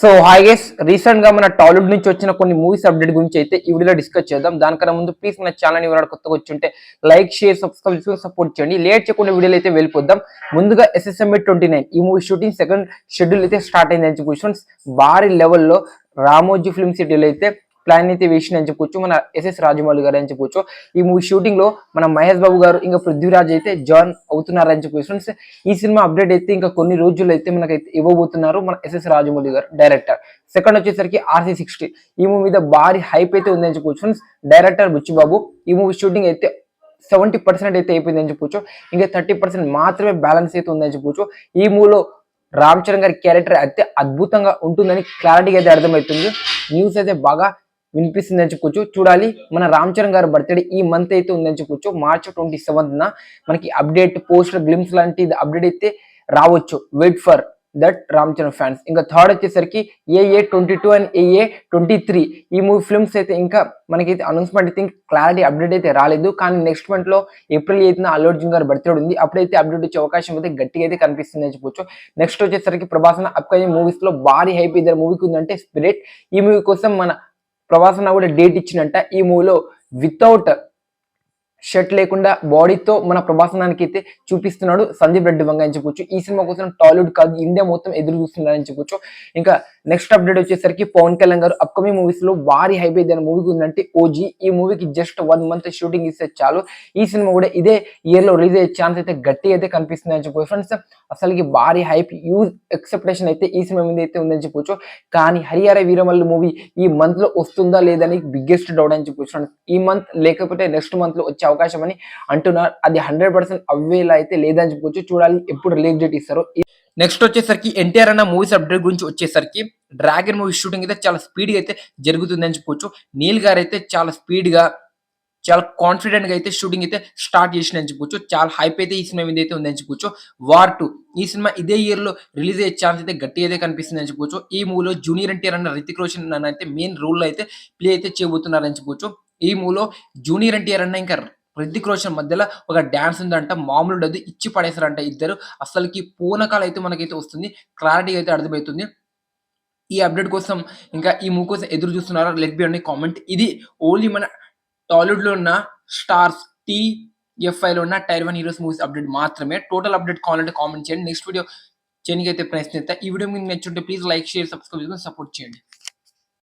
So hi gas రీసెంట్గా మన టాలీవుడ్ నుంచి వచ్చిన కొన్ని మూవీస్ అప్డేట్ గురించి అయితే ఈ వీడియోలో డిస్కస్ చేద్దాం. దానికన్నా ముందు ప్లీజ్ మన ఛానల్ ఎవరైనా కొత్తగా వచ్చి ఉంటే లైక్ షేర్ సబ్స్క్రైబ్ చేసుకుని సపోర్ట్ చేయండి. లేట్ చేయకుండా వీడియోలు అయితే వెళ్ళిపోద్దాం. ముందుగా ఎస్ఎస్ఎంఏ ట్వంటీ నైన్ ఈ మూవీ షూటింగ్ సెకండ్ షెడ్యూల్ అయితే స్టార్ట్ అయింది. చెప్పుకోవచ్చు భారీ లెవెల్లో రామోజీ ఫిల్మ్ సిటీలో అయితే ప్లాన్ అయితే వేసిన అని చెప్పుకోవచ్చు మన ఎస్ఎస్ రాజమౌళి గారు అని చెప్పుకోవచ్చు ఈ మూవీ షూటింగ్లో మన మహేష్ బాబు గారు ఇంకా పృథ్వీరాజ్ అయితే జాయిన్ అవుతున్నారని చెప్పుకోవచ్చు ఫ్రెండ్స్ ఈ సినిమా అప్డేట్ అయితే ఇంకా కొన్ని రోజుల్లో అయితే మనకైతే ఇవ్వబోతున్నారు మన SS Rajamouli garu director second వచ్చేసరికి ఆర్సీ సిక్స్టీ ఈ మూవీ మీద భారీ హైప్ అయితే ఉందని చెప్పుకోవచ్చు ఫ్రెండ్స్ డైరెక్టర్ బుచ్చిబాబు ఈ మూవీ షూటింగ్ అయితే సెవెంటీ పర్సెంట్ అయితే అయిపోయిందని చెప్పొచ్చు. ఇంకా థర్టీ పర్సెంట్ మాత్రమే బ్యాలెన్స్ అయితే ఉందని చెప్పొచ్చు. ఈ మూవీలో రామ్ చరణ్ గారి క్యారెక్టర్ అయితే అద్భుతంగా ఉంటుందని క్లారిటీగా అయితే అర్థమవుతుంది. న్యూస్ అయితే బాగా వినిపిస్తుంది అని చెప్పుకోవచ్చు. చూడాలి మన రామ్ చరణ్ గారి బర్త్డే ఈ మంత్ అయితే ఉందని చెప్పుకోవచ్చు. మార్చ్ ట్వంటీ సెవెంత్న మనకి అప్డేట్ పోస్టర్ గ్లిమ్స్ లాంటి అప్డేట్ అయితే రావచ్చు. Wait for that Ram Charan fans ఇంకా థర్డ్ వచ్చేసరికి ఏఏ twenty two and uh twenty three ఈ మూవీ ఫిల్మ్స్ అయితే ఇంకా మనకైతే అనౌన్స్మెంట్ అయితే క్లారిటీ అప్డేట్ అయితే రాలేదు. కానీ నెక్స్ట్ మంత్లో ఏప్రిల్ ఎయిత్ అల్లు అర్జున్ గారి బర్త్డే ఉంది. అప్పుడైతే అప్డేట్ వచ్చే అవకాశం అయితే గట్టిగా అయితే కనిపిస్తుంది అని చెప్పొచ్చు నెక్స్ట్ వచ్చేసరికి ప్రభాసన అప్కమింగ్ మూవీస్లో భారీ హైప్ ఇద్దరు మూవీకి ఉందంటే స్పిరిట్ ఈ మూవీ కోసం మన ప్రభాసన కూడా డేట్ ఇచ్చినంట ఈ మూవీలో వితౌట్ షర్ట్ లేకుండా బాడీతో మన ప్రభాసనానికి అయితే చూపిస్తున్నాడు. సందీప్ రెడ్డి వంగ అని చెప్పొచ్చు. ఈ సినిమా కోసం టాలీవుడ్ కాదు ఇండియా మొత్తం ఎదురు చూస్తున్నారని చెప్పొచ్చు. ఇంకా నెక్స్ట్ అప్డేట్ వచ్చేసరికి పవన్ కళ్యాణ్ గారు అప్కమింగ్ మూవీస్లో భారీ హైప్ ఏదైనా మూవీకి ఉందంటే ఓజీ ఈ మూవీకి జస్ట్ వన్ మంత్ షూటింగ్ ఇస్తే చాలు. ఈ సినిమా కూడా ఇదే ఇయర్లో రిలీజ్ అయ్యే ఛాన్స్ అయితే గట్టి అయితే కనిపిస్తుంది అని చెప్పొచ్చు. ఫ్రెండ్స్ అసలుకి భారీ హైప్ యూజ్ ఎక్సెప్టేషన్ అయితే ఈ సినిమా మీద అయితే ఉందని చెప్పొచ్చు. కానీ హరిహర వీరమల్లు మూవీ ఈ మంత్లో వస్తుందా లేదని బిగ్గెస్ట్ డౌట్ అని చెప్పొచ్చు. ఈ మంత్ లేకపోతే నెక్స్ట్ మంత్లో వచ్చే అవకాశం అని అంటున్నారు. అది హండ్రెడ్ పర్సెంట్ అవ్వేలా అయితే లేదని చెప్పొచ్చు. చూడాలి ఎప్పుడు రిలీజ్ డేట్ ఇస్తారో. నెక్స్ట్ వచ్చేసరికి ఎన్టీఆర్ అన్న మూవీస్ అప్డేట్ గురించి వచ్చేసరికి డ్రాగన్ మూవీ షూటింగ్ అయితే చాలా స్పీడ్ అయితే జరుగుతుందని చెప్పుకోవచ్చు నీల్ గారు అయితే చాలా స్పీడ్గా చాలా కాన్ఫిడెంట్గా అయితే షూటింగ్ అయితే స్టార్ట్ చేసిన చెప్పుకోవచ్చు చాలా హైప్ అయితే ఈ సినిమా మీద అయితే ఉందని చెప్పుకోవచ్చు వార్ టూ ఈ సినిమా ఇదే ఇయర్లో రిలీజ్ అయ్యే ఛాన్స్ అయితే గట్టి అయితే కనిపిస్తుంది అని చెప్పుకోవచ్చు ఈ మూవీలో జూనియర్ ఎన్టీఆర్ అన్న రితిక్ రోషన్ అన్న అయితే మెయిన్ రోల్ అయితే ప్లే అయితే చేయబోతున్నారని చెప్పుకోవచ్చు ఈ మూవీలో జూనియర్ ఎన్టీఆర్ అన్న ఇంకా హృతిక్ రోషన్ మధ్యలో ఒక డ్యాన్స్ ఉందంట మామూలు ఉండదు ఇచ్చి పడేశారంట ఇద్దరు. అసలుకి పూనకాలు అయితే మనకైతే వస్తుంది క్లారిటీ అయితే అర్థమవుతుంది. ఈ అప్డేట్ కోసం ఇంకా ఈ మూవ్ కోసం ఎదురు చూస్తున్నారా? లెట్ బి అండి కామెంట్ ఇది ఓన్లీ మన టాలీవుడ్లో ఉన్న స్టార్స్ టీ ఎఫ్ఐలో ఉన్న tier one heroes movies update మాత్రమే. టోటల్ అప్డేట్ కావాలంటే కామెంట్ చేయండి. నెక్స్ట్ వీడియో చేయడానికి అయితే ప్రయత్నిస్తా ఈ వీడియో మీకు నచ్చుంటే ప్లీజ్ లైక్ షేర్ సబ్స్క్రైబ్ చేసుకొని సపోర్ట్ చేయండి.